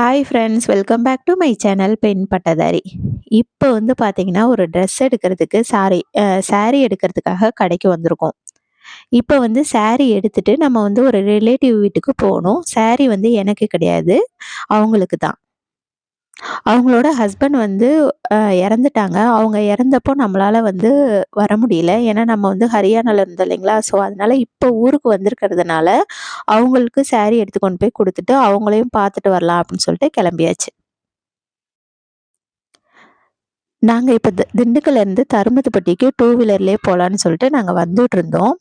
Hi friends welcome back to my channel பெண் பட்டதாரி இப்போ வந்து பார்த்தீங்கன்னா ஒரு ட்ரெஸ் எடுக்கிறதுக்கு சாரி சாரீ எடுக்கிறதுக்காக கடைக்கு வந்திருக்கோம். இப்போ வந்து சாரீ எடுத்துட்டு நம்ம வந்து ஒரு ரிலேட்டிவ் வீட்டுக்கு போகணும். சாரீ வந்து எனக்கு கிடையாது அவங்களுக்கு தான் அவங்களோட ஹஸ்பண்ட் வந்து இறந்துட்டாங்க. அவங்க இறந்தப்போ நம்மளால் வந்து வர முடியல. ஏன்னா நம்ம வந்து ஹரியானாவில் இருந்தோம் இல்லைங்களா? ஸோ அதனால இப்போ ஊருக்கு வந்திருக்கிறதுனால அவங்களுக்கு சாரீ எடுத்து கொண்டு போய் கொடுத்துட்டு அவங்களையும் பார்த்துட்டு வரலாம் அப்படின்னு சொல்லிட்டு கிளம்பியாச்சு. நாங்கள் இப்போ திண்டுக்கல்லேருந்து தருமத்துப்பட்டிக்கு டூ வீலர்லேயே போகலான்னு சொல்லிட்டு நாங்கள் வந்துட்டு இருந்தோம்.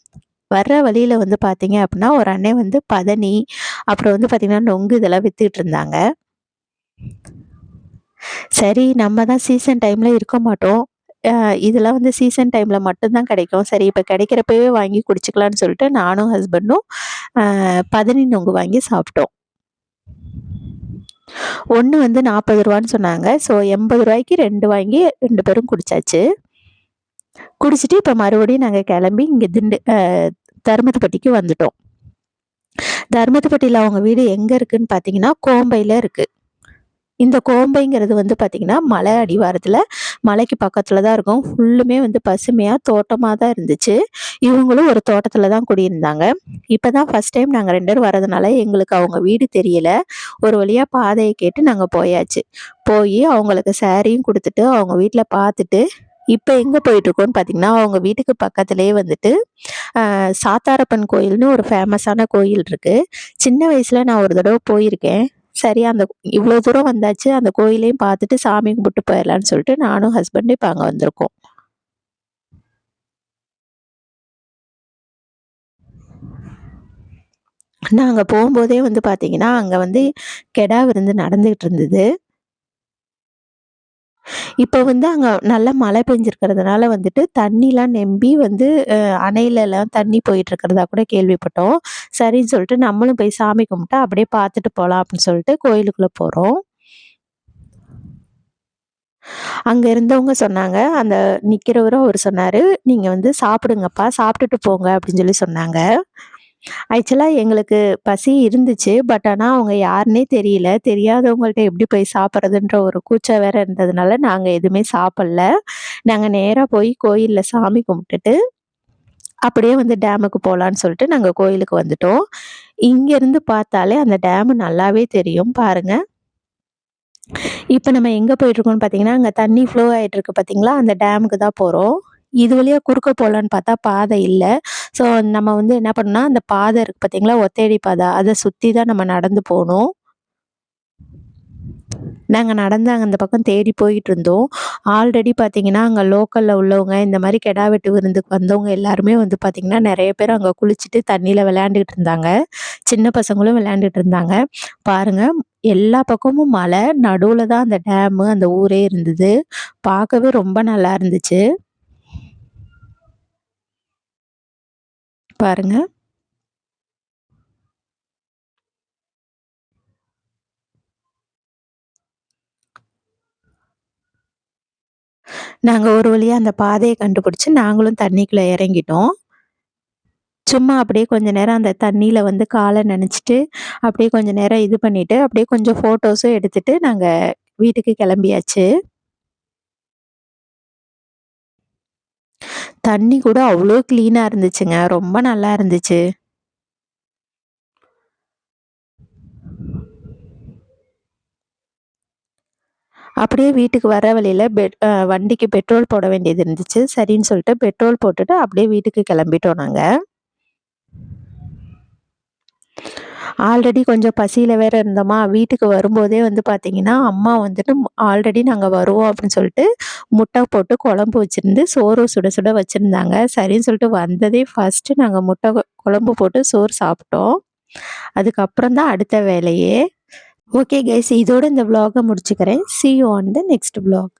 வர்ற வழியில் வந்து பார்த்தீங்க அப்படின்னா ஒரு அண்ணன் வந்து பதனி அப்புறம் வந்து பார்த்திங்கன்னா நொங்கு இதெல்லாம் விற்றுட்டு இருந்தாங்க. சரி நம்ம தான் சீசன் டைமில் இருக்க மாட்டோம். இதெல்லாம் வந்து சீசன் டைமில் மட்டும்தான் கிடைக்கும். சரி இப்போ கிடைக்கிறப்பவே வாங்கி குடிச்சிக்கலான்னு சொல்லிட்டு நானும் ஹஸ்பண்டும் பதினொங்கு வாங்கி சாப்பிட்டோம். ஒன்று வந்து நாற்பது ரூபான்னு சொன்னாங்க. ஸோ எண்பது ரூபாய்க்கு ரெண்டு வாங்கி ரெண்டு பேரும் குடித்தாச்சு குடிச்சிட்டு இப்போ மறுபடியும் நாங்கள் கிளம்பி இங்கே திண்டு தருமத்துப்பட்டிக்கு வந்துட்டோம். தருமத்துப்பட்டியில் அவங்க வீடு எங்கே இருக்குதுன்னு பார்த்தீங்கன்னா கோம்பையில் இருக்குது இந்த கோம்பைங்கிறது வந்து பார்த்திங்கன்னா மலை அடிவாரத்தில் மலைக்கு பக்கத்தில் தான் இருக்கும். ஃபுல்லுமே வந்து பசுமையாக தோட்டமாக தான் இருந்துச்சு. இவங்களும் ஒரு தோட்டத்தில் தான் குடியிருந்தாங்க. இப்போ தான் ஃபஸ்ட் டைம் நாங்கள் ரெண்டு பேரும் வரதுனால எங்களுக்கு அவங்க வீடு தெரியல. ஒரு வழியாக பாதையை கேட்டு நாங்கள் போயாச்சு. போய் அவங்களுக்கு சாரியும் கொடுத்துட்டு அவங்க வீட்டில் பார்த்துட்டு இப்போ எங்கே போயிட்டுருக்கோன்னு பார்த்தீங்கன்னா அவங்க வீட்டுக்கு பக்கத்துலேயே வந்துட்டு சாத்தாரப்பன் கோயில்னு ஒரு ஃபேமஸான கோயில் இருக்குது சின்ன வயசில் நான் ஒரு தடவை போயிருக்கேன். சரி அந்த இவ்வளோ தூரம் வந்தாச்சு அந்த கோயிலையும் பார்த்துட்டு சாமி கும்பிட்டு போயிடலான்னு சொல்லிட்டு நானும் ஹஸ்பண்டும் இப்போ அங்கே வந்திருக்கோம். நாங்கள் போகும்போதே வந்து பார்த்தீங்கன்னா அங்கே வந்து கெடா விருந்து நடந்துகிட்டு இருந்தது. இப்போ வந்து அங்கே நல்ல மழை பெஞ்சிருக்கிறதுனால வந்துட்டு தண்ணிலாம் நெம்பி வந்து அணையிலலாம் தண்ணி போயிட்டு இருக்கிறதா கூட கேள்விப்பட்டோம். சரின்னு சொல்லிட்டு நம்மளும் போய் சாமி கும்பிட்டு அப்படியே பார்த்துட்டு போகலாம் அப்படின்னு சொல்லிட்டு கோயிலுக்குள்ளே போகிறோம் அங்கே இருந்தவங்க சொன்னாங்க. அந்த நிற்கிறவரும் அவர் சொன்னார் நீங்கள் வந்து சாப்பிடுங்கப்பா சாப்பிட்டுட்டு போங்க அப்படின்னு சொல்லி சொன்னாங்க. ஆக்சுவலாக எங்களுக்கு பசி இருந்துச்சு. பட் ஆனால் அவங்க யாருன்னே தெரியல. தெரியாதவங்கள்ட்ட எப்படி போய் சாப்பிட்றதுன்ற ஒரு கூச்சம் வேற இருந்ததுனால, நாங்கள் எதுவுமே சாப்பிடல. நாங்கள் நேராக போய் கோயிலில் சாமி கும்பிட்டுட்டு, அப்படியே வந்து டேமுக்கு போகலான்னு சொல்லிட்டு நாங்கள் கோயிலுக்கு வந்துட்டோம். இங்கேருந்து பார்த்தாலே அந்த டேமு நல்லாவே தெரியும் பாருங்க. இப்போ நம்ம எங்கே போயிட்டுருக்கோம்னு பார்த்தீங்கன்னா, அங்கே தண்ணி ஃப்ளோ ஆகிட்டு இருக்கு பார்த்தீங்களா? அந்த டேமுக்கு தான் போகிறோம் இது வழியா குறுக்க போகலான்னு பார்த்தா பாதை இல்லை ஸோ நம்ம வந்து என்ன பண்ணோம்னா, அந்த பாதை இருக்குது பார்த்தீங்களா? ஒத்தையடி பாதை. அதை சுற்றி தான் நம்ம நடந்து போகணும் நாங்கள் நடந்து அங்கே அந்த பக்கம் தேடி போயிட்டுருந்தோம். ஆல்ரெடி பார்த்தீங்கன்னா, அங்கே லோக்கலில் உள்ளவங்க, இந்த மாதிரி கெடா வெட்டு விருந்துக்கு வந்தவங்க எல்லாருமே வந்து பார்த்தீங்கன்னா, நிறைய பேர் அங்கே குளிச்சுட்டு தண்ணியில் விளையாண்டுக்கிட்டு இருந்தாங்க. சின்ன பசங்களும் விளையாண்டுட்டு இருந்தாங்க. பாருங்கள் எல்லா பக்கமும் மலை. நடுவில் தான் அந்த டேமு, அந்த ஊரே இருந்தது. பார்க்கவே ரொம்ப நல்லா இருந்துச்சு. பாருங்க. நாங்க ஒரு வழியா அந்த பாதைய கண்டுபிடிச்சு, நாங்களும் தண்ணிக்குள்ள இறங்கிட்டோம். சும்மா அப்படியே கொஞ்ச நேரம் அந்த தண்ணியில வந்து கால நனைச்சுட்டு, அப்படியே கொஞ்ச நேரம் இது பண்ணிட்டு, அப்படியே கொஞ்சம் ஃபோட்டோஸும் எடுத்துட்டு, நாங்க வீட்டுக்கு கிளம்பியாச்சு. தண்ணி கூட அவ்வளோ க்ளீனாக இருந்துச்சுங்க. ரொம்ப நல்லா இருந்துச்சு. அப்படியே வீட்டுக்கு வர வழியில் பெட் வண்டிக்கு பெட்ரோல் போட வேண்டியது இருந்துச்சு. சரின்னு சொல்லிட்டு பெட்ரோல் போட்டுட்டு அப்படியே வீட்டுக்கு கிளம்பிட்டோம் நாங்கள் ஆல்ரெடி கொஞ்சம் பசியில் வேற இருந்தோமா, வீட்டுக்கு வரும்போதே வந்து பார்த்தீங்கன்னா, அம்மா வந்துட்டு ஆல்ரெடி நாங்கள் வருவோம் அப்படின்னு சொல்லிட்டு, முட்டை போட்டு குழம்பு வச்சிருந்து, சோறு சுட சுட வச்சுருந்தாங்க சரின்னு சொல்லிட்டு வந்ததே ஃபர்ஸ்ட்டு நாங்கள் முட்டை குழம்பு போட்டு சோறு சாப்பிட்டோம். அதுக்கப்புறம் தான் அடுத்த வேலையே. ஓகே கைஸ் இதோட இந்த விலாக முடிச்சுக்கிறேன். See you on the next vlog.